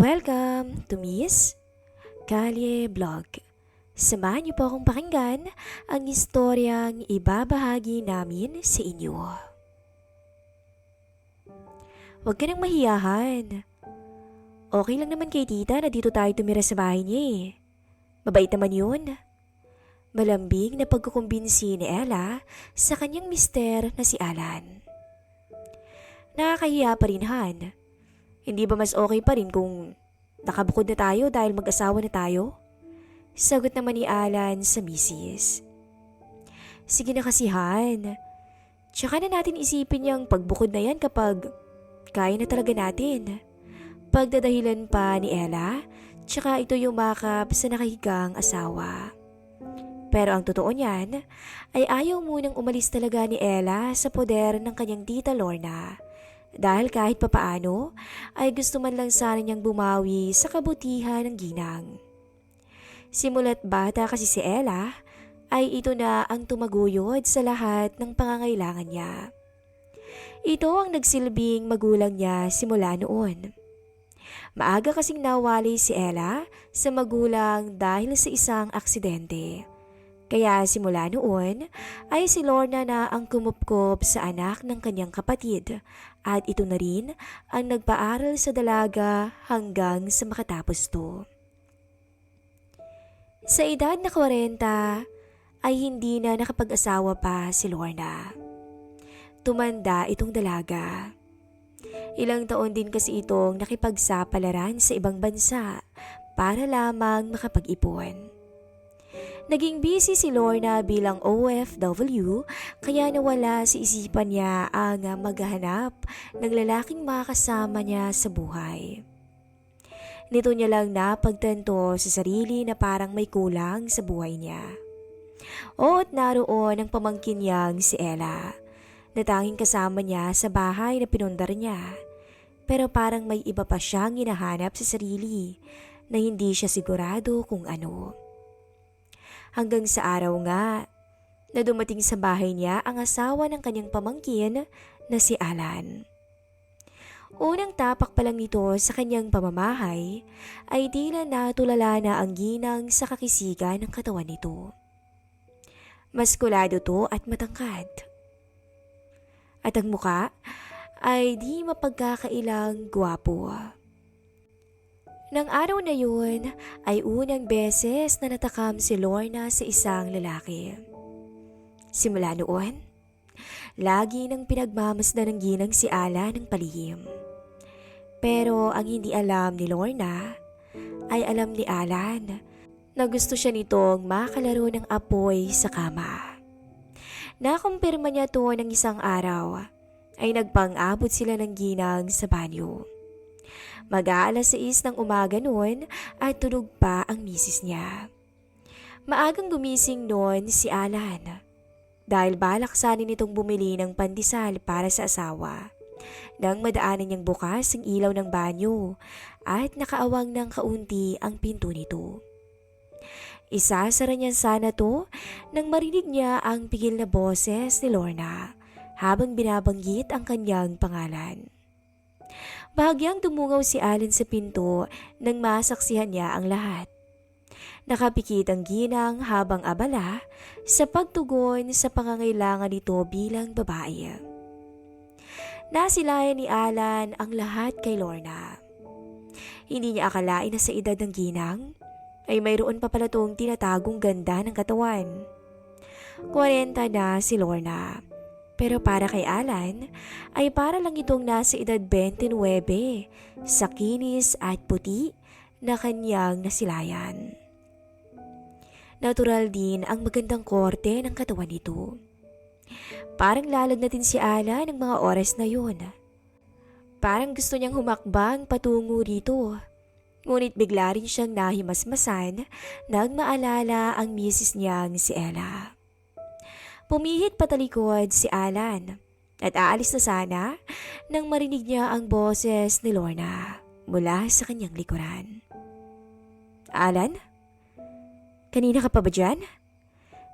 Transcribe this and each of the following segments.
Welcome to Miss Kalye Vlog. Samahan niyo po akong pakinggan ang istoryang ibabahagi namin sa inyo. Huwag ka nang mahiyahan. Okay lang naman kay tita na dito tayo tumira sa bahay niya eh. Mabait naman yun. Malambing na pagkukumbinsi ni Ella sa kanyang mister na si Alan. Nakakahiya pa rin Han. Hindi ba mas okay pa rin kung nakabukod na tayo dahil mag-asawa na tayo? Sagot naman ni Alan sa misis. Sige na kasi Han. Tsaka na natin isipin yung pagbukod na yan kapag kaya na talaga natin. Pagdadahilan pa ni Ella, tsaka ito yung makap sa nakahigang asawa. Pero ang totoo niyan ay ayaw munang umalis talaga ni Ella sa poder ng kanyang tita Lorna. Dahil kahit papaano ay gusto man lang sana niyang bumawi sa kabutihan ng ginang. Simulat bata kasi si Ella ay ito na ang tumaguyod sa lahat ng pangangailangan niya. Ito ang nagsilbing magulang niya simula noon. Maaga kasing nawali si Ella sa magulang dahil sa isang aksidente. Kaya simula noon ay si Lorna na ang kumupkop sa anak ng kanyang kapatid at ito na rin ang nagpaaral sa dalaga hanggang sa makatapos to. Sa edad na 40 ay hindi na nakapag-asawa pa si Lorna. Tumanda itong dalaga. Ilang taon din kasi itong nakipagsapalaran sa ibang bansa para lamang makapag-ipon. Naging busy si Lorna bilang OFW kaya nawala sa isipan niya ang maghanap ng lalaking makasama niya sa buhay. Nito niya lang napagtanto sa sarili na parang may kulang sa buhay niya. O't naroon ang pamangkin niyang si Ella, na tanging kasama niya sa bahay na pinundar niya. Pero parang may iba pa siyang hinahanap sa sarili na hindi siya sigurado kung ano. Hanggang sa araw nga na dumating sa bahay niya ang asawa ng kanyang pamangkin na si Alan. Unang tapak pa lang nito sa kanyang pamamahay ay tila natulala na ang ginang sa kakisigan ng katawan nito. Maskulado to at matangkad. At ang muka ay di mapagkakailang gwapo. Nang araw na yun ay unang beses na natakam si Lorna sa isang lalaki. Simula noon, lagi nang pinagmamasdan ng ginang si Ala ng palihim. Pero ang hindi alam ni Lorna ay alam ni Alan na gusto siya nitong makalaro ng apoy sa kama. Nakumpirma niya to ng isang araw ay nagpang-abot sila ng ginang sa banyo. Mag-aalas 6 ng umaga noon at tulog pa ang misis niya. Maagang gumising noon si Alan dahil balak sana nitong bumili ng pandesal para sa asawa. Nang madaanan niyang bukas ang ilaw ng banyo at nakaawang ng kaunti ang pinto nito. Isasara niya sana to nang marinig niya ang pigil na boses ni Lorna habang binabanggit ang kanyang pangalan. Bahagyang dumungaw si Allen sa pinto nang masaksihan niya ang lahat. Nakapikit ang ginang habang abala sa pagtugon sa pangangailangan nito bilang babae. Nasilayan ni Alan ang lahat kay Lorna. Hindi niya akalain na sa edad ng ginang ay mayroon pa pala tinatagong ganda ng katawan. 40 na si Lorna pero para kay Alan, ay para lang itong nasa edad 29 sa kinis at puti na kanyang nasilayan. Natural din ang magandang korte ng katawan nito. Parang lalag natin si Alan ng mga oras na yun. Parang gusto niyang humakbang patungo rito. Ngunit bigla rin siyang nahimasmasan nang maalala ang misis niyang si Ella. Pumihit patalikod si Alan at aalis na sana nang marinig niya ang boses ni Lorna mula sa kanyang likuran. Alan? Kanina ka pa ba dyan?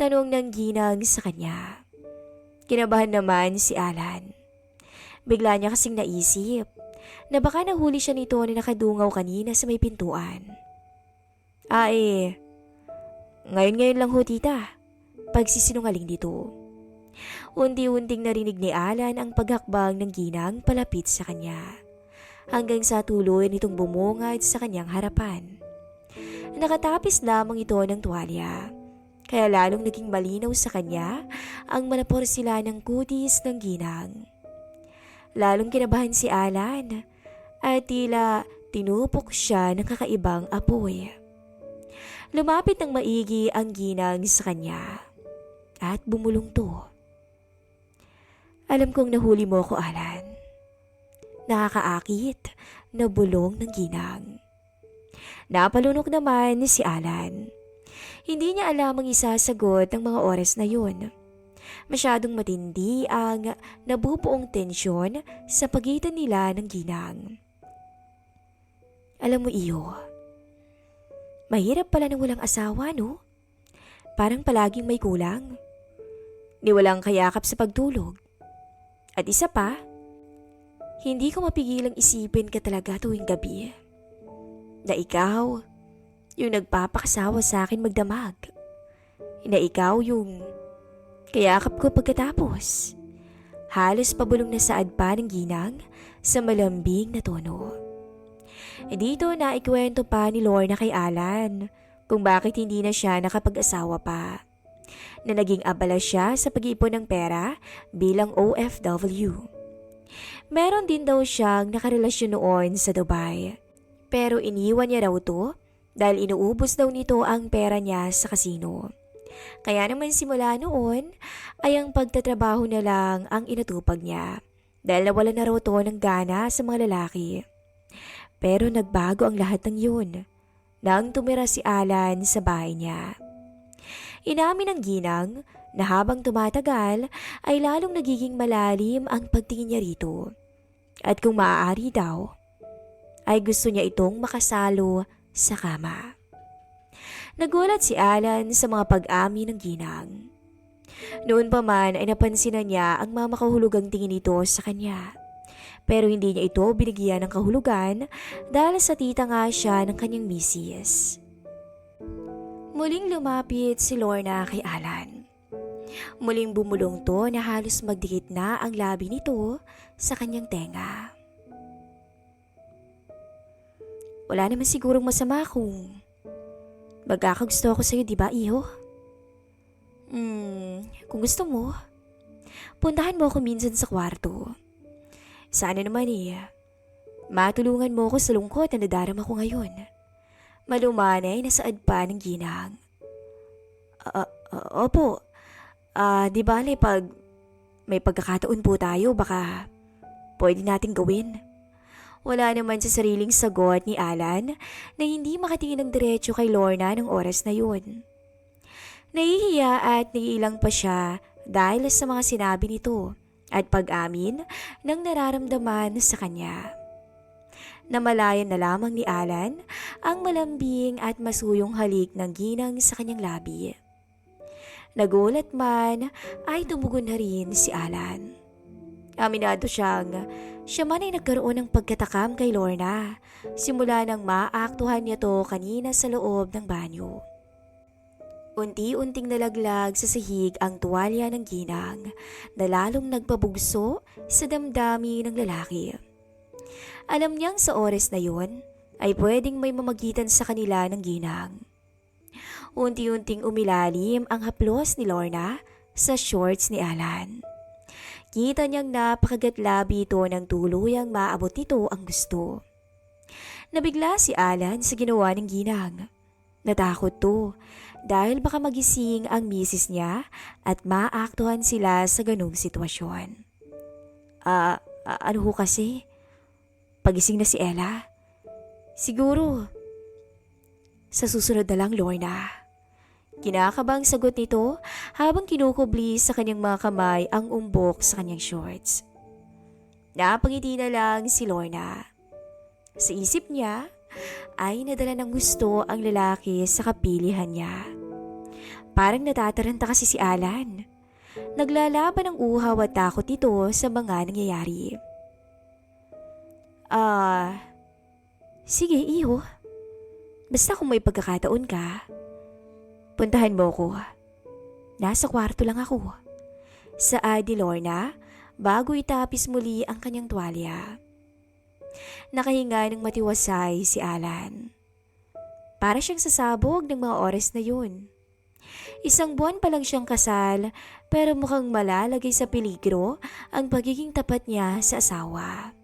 Tanong ng ginang sa kanya. Kinabahan naman si Alan. Bigla niya kasing naisip na baka nahuli siya nito na nakadungaw kanina sa may pintuan. Ah eh, ngayon-ngayon lang ho tita, pagsisinungaling dito. Unti-unting narinig ni Alan ang paghakbang ng ginang palapit sa kanya. Hanggang sa tuloy nitong bumungad sa kanyang harapan. Nakatapis lamang ito ng tuwalya. Kaya lalong naging malinaw sa kanya ang malapor sila ng kutis ng ginang. Lalong kinabahan si Alan at tila tinupok siya ng kakaibang apoy. Lumapit ng maigi ang ginang sa kanya at bumulong to. Alam kong nahuli mo ko, Alan. Nakakaakit na bulong ng ginang. Napalunok naman ni si Alan. Hindi niya alam ang isasagot ng mga oras na yun. Masyadong matindi ang nabubuong tensyon sa pagitan nila ng ginang. Alam mo iyo, mahirap pala ng walang asawa no? Parang palaging may kulang. Ni walang kayakap sa pagtulog. At isa pa, hindi ko mapigilang isipin ka talaga tuwing gabi. Na ikaw, yung nagpapakasawa sa akin magdamag. Na ikaw yung kayakap ko pagkatapos. Halos pabulong na saad pa ng ginang sa malambing na tono. Dito na ikwento pa ni Lorna kay Alan kung bakit hindi na siya nakapag-asawa pa. Na naging abala siya sa pag-ipon ng pera bilang OFW. Meron din daw siyang nakarelasyon noon sa Dubai. Pero iniwan niya raw to dahil inuubos daw nito ang pera niya sa kasino. Kaya naman simula noon ay ang pagtatrabaho na lang ang inatupag niya dahil nawala na raw to ng gana sa mga lalaki. Pero nagbago ang lahat ng yun nang tumira si Alan sa bahay niya. Inamin ng ginang na habang tumatagal ay lalong nagiging malalim ang pagtingin niya rito. At kung maaari daw, ay gusto niya itong makasalo sa kama. Nagulat si Alan sa mga pag-ami ng ginang. Noon pa man ay napansin na niya ang mamakahulugang tingin nito sa kanya. Pero hindi niya ito binigyan ng kahulugan dahil sa tita nga siya ng kanyang misis. Muling lumapit si Lorna kay Alan. Muling bumulong to na halos magdikit na ang labi nito sa kanyang tenga. Wala naman sigurong masama kung magkakagusto ako sa'yo, di ba, iho? Hmm, kung gusto mo, puntahan mo ako minsan sa kwarto. Sana naman eh, matulungan mo ako sa lungkot na nadarama ko ngayon. Malumanay na saad pa ng ginang. Uh, uh, opo, ah, uh, di bale pag may pagkakataon po tayo, baka pwede nating gawin. Wala naman sa sariling sagot ni Alan na hindi makatingin ng diretsyo kay Lorna ng oras na yun. Nahihiya at naiilang pa siya dahil sa mga sinabi nito at pag-amin ng nararamdaman sa kanya. Namalayan na lamang ni Alan ang malambing at masuyong halik ng ginang sa kanyang labi. Nagulat man ay tumugon na rin si Alan. Aminado siyang siya man ay nagkaroon ng pagkatakam kay Lorna simula nang maaktuhan niya to kanina sa loob ng banyo. Unti-unting nalaglag sa sahig ang tuwalya ng ginang na lalong nagpabugso sa damdami ng lalaki. Alam niyang sa oras na yon ay pwedeng may mamagitan sa kanila ng ginang. Unti-unting umilalim ang haplos ni Lorna sa shorts ni Alan. Kita niyang napakagatlabi ito ng tuluyang maabot nito ang gusto. Nabigla si Alan sa ginawa ng ginang. Natakot to dahil baka magising ang misis niya at maaktuhan sila sa ganong sitwasyon. Ah, uh, ano ho kasi? Pagising na si Ella? Siguro. Sa susunod na lang, Lorna. Kinakabang sagot nito habang kinukubli sa kanyang mga kamay ang umbok sa kanyang shorts. Napangiti na lang si Lorna. Sa isip niya ay nadala ng gusto ang lalaki sa kapilihan niya. Parang natataranta kasi si Alan. Naglalaban ng uhaw at takot ito sa mga nangyayari. Ah, sige iho. Basta kung may pagkakataon ka, puntahan mo ko. Nasa kwarto lang ako. Saad ni Lorna bago itapis muli ang kanyang tuwalya. Nakahinga ng matiwasay si Alan. Para siyang sasabog ng mga oras na yun. Isang buwan pa lang siyang kasal pero mukhang malalagay sa peligro ang pagiging tapat niya sa asawa.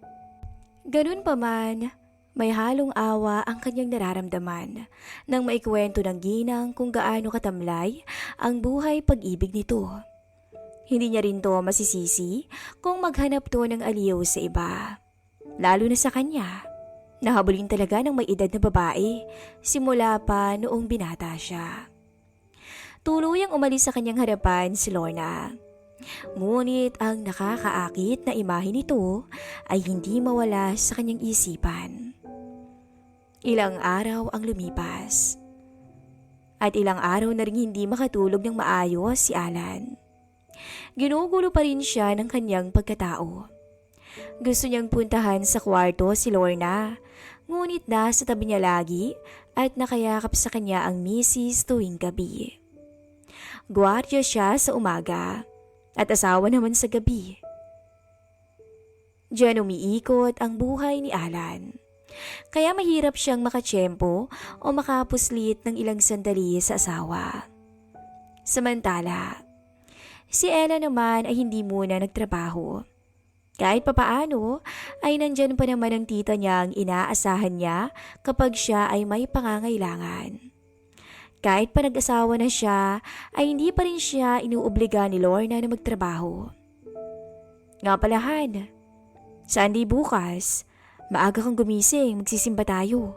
Ganun pa man, may halong awa ang kanyang nararamdaman nang maikwento ng ginang kung gaano katamlay ang buhay pag-ibig nito. Hindi niya rin to masisisi kung maghanap to ng aliw sa iba. Lalo na sa kanya. Nahabulin talaga ng may edad na babae simula pa noong binata siya. Tuluyang umalis sa kanyang harapan si Lorna. Ngunit ang nakakaakit na imahe nito ay hindi mawala sa kanyang isipan. Ilang araw ang lumipas. At ilang araw na rin hindi makatulog ng maayos si Alan. Ginugulo pa rin siya ng kanyang pagkatao. Gusto niyang puntahan sa kwarto si Lorna, ngunit nasa tabi niya lagi at nakayakap sa kanya ang misis tuwing gabi. Gwardiya siya sa umaga at asawa naman sa gabi. Diyan umiikot ang buhay ni Alan. Kaya mahirap siyang makatsyempo o makapuslit ng ilang sandali sa asawa. Samantala, si Ella naman ay hindi muna nagtrabaho. Kahit papaano ay nandyan pa naman ang tita niya ang inaasahan niya kapag siya ay may pangangailangan. Kahit pa nag-asawa na siya, ay hindi pa rin siya inuobliga ni Lorna na magtrabaho. Nga pala Han, Sunday bukas, maaga kang gumising, magsisimba tayo.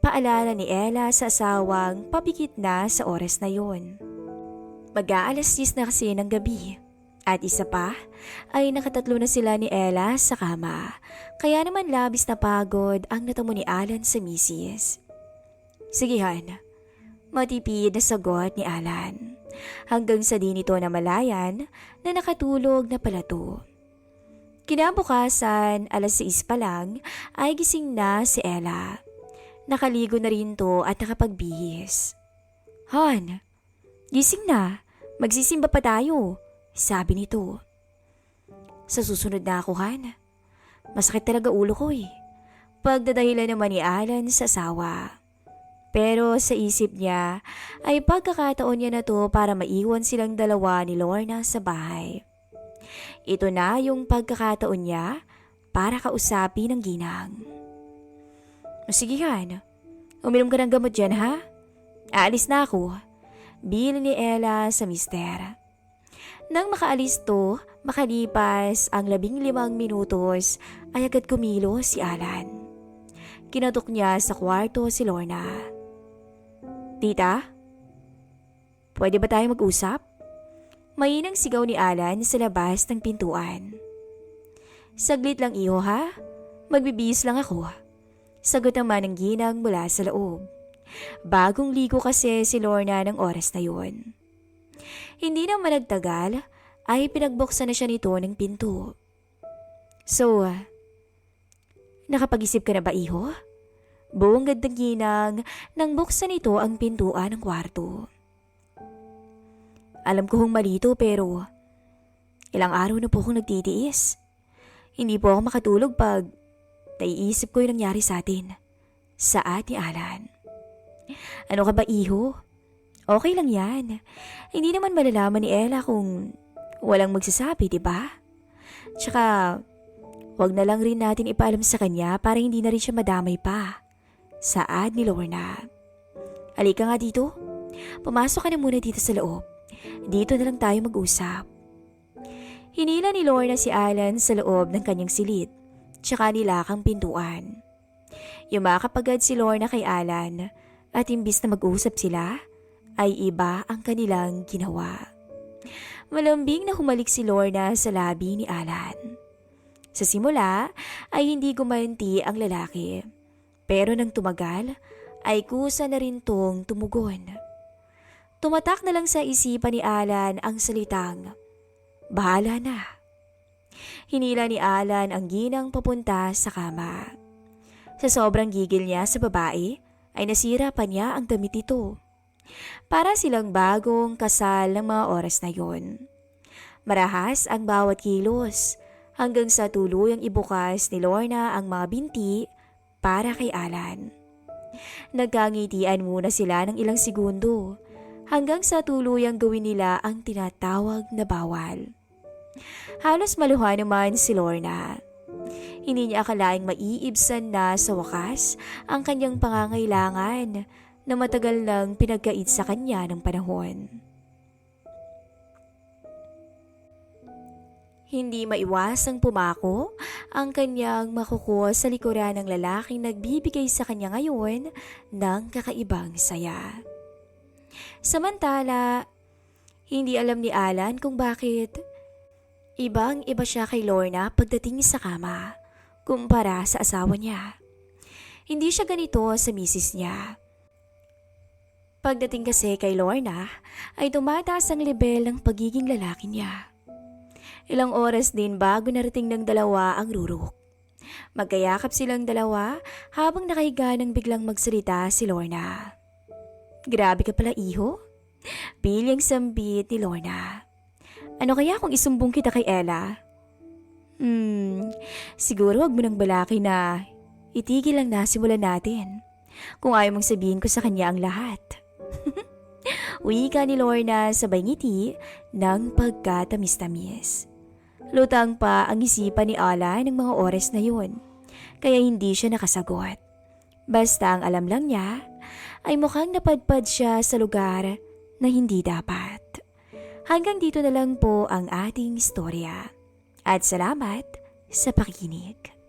Paalala ni Ella sa asawang papikit na sa oras na yon. Mag-aalas 10 na kasi ng gabi. At isa pa, ay nakatatlo na sila ni Ella sa kama. Kaya naman labis na pagod ang natamo ni Alan sa misis. Sige Han, matipid na sagot ni Alan. Hanggang sa di nito na malayan na nakatulog na palato. Kinabukasan, alas 6 pa lang, ay gising na si Ella. Nakaligo na rin to at nakapagbihis. Han, gising na. Magsisimba pa tayo. Sabi nito. Sa susunod na ako, Han. Masakit talaga ulo ko eh. Pagdadahilan naman ni Alan sa asawa. Pero sa isip niya ay pagkakataon niya na to para maiwan silang dalawa ni Lorna sa bahay. Ito na yung pagkakataon niya para kausapin ng ginang. Sige Han, uminom ka ng gamot dyan ha? Aalis na ako. Bili ni Ella sa mister. Nang makaalis to, makalipas ang labing limang minutos, ay agad kumilo si Alan. Kinatok niya sa kwarto si Lorna. Tita? Pwede ba tayo mag-usap? Mainang sigaw ni Alan sa labas ng pintuan. Saglit lang iho ha? Magbibihis lang ako. Sagot naman ng ginang mula sa loob. Bagong ligo kasi si Lorna ng oras na yon. Hindi na managtagal ay pinagbuksan na siya nito ng pinto. So, nakapag-isip ka na ba iho? Buong gandang ginang nang buksan nito ang pintuan ng kwarto. Alam ko hong malito pero ilang araw na po akong nagtitiis. Hindi po ako makatulog pag naiisip ko yung nangyari sa atin. Sa ate Alan. Ano ka ba iho? Okay lang yan. Hindi naman malalaman ni Ella kung walang magsasabi, di ba? Tsaka, wag na lang rin natin ipaalam sa kanya para hindi na rin siya madamay pa. Saad ni Lorna. Halika nga dito. Pumasok ka na muna dito sa loob. Dito na lang tayo mag-usap. Hinila ni Lorna si Alan sa loob ng kanyang silid, tsaka nilakang pintuan. Yumakap agad si Lorna kay Alan at imbis na mag-usap sila, ay iba ang kanilang ginawa. Malambing na humalik si Lorna sa labi ni Alan. Sa simula ay hindi gumanti ang lalaki. Pero nang tumagal ay kusa na rin tong tumugon. Tumatak na lang sa isipan ni Alan ang salitang, Bahala na. Hinila ni Alan ang ginang papunta sa kama. Sa sobrang gigil niya sa babae, ay nasira pa niya ang damit nito. Para silang bagong kasal ng mga oras na yon. Marahas ang bawat kilos hanggang sa tuluyang ibukas ni Lorna ang mga binti para kay Alan. Nagkangitian muna sila ng ilang segundo hanggang sa tuluyang gawin nila ang tinatawag na bawal. Halos maluha naman si Lorna. Hindi niya akalaing maiibsan na sa wakas ang kanyang pangangailangan na matagal nang pinagkait sa kanya ng panahon. Hindi maiwasang pumako ang kanyang makukuha sa likuran ng lalaking nagbibigay sa kanya ngayon ng kakaibang saya. Samantala, hindi alam ni Alan kung bakit ibang iba siya kay Lorna pagdating sa kama kumpara sa asawa niya. Hindi siya ganito sa misis niya. Pagdating kasi kay Lorna ay tumataas ang level ng pagiging lalaki niya. Ilang oras din bago narating ng dalawa ang rurok. Magkayakap silang dalawa habang nakahiga nang biglang magsalita si Lorna. Grabe ka pala iho. Pilyang sambit ni Lorna. Ano kaya kung isumbong kita kay Ella? Hmm, siguro wag mo nang balaki na itigil lang nasimulan natin. Kung ayaw mong sabihin ko sa kanya ang lahat. Wika ni Lorna sa ngiti ng pagkatamis-tamis. Lutang pa ang isipan ni Ala ng mga oras na yun, kaya hindi siya nakasagot. Basta ang alam lang niya ay mukhang napadpad siya sa lugar na hindi dapat. Hanggang dito na lang po ang ating istorya. At salamat sa pakikinig.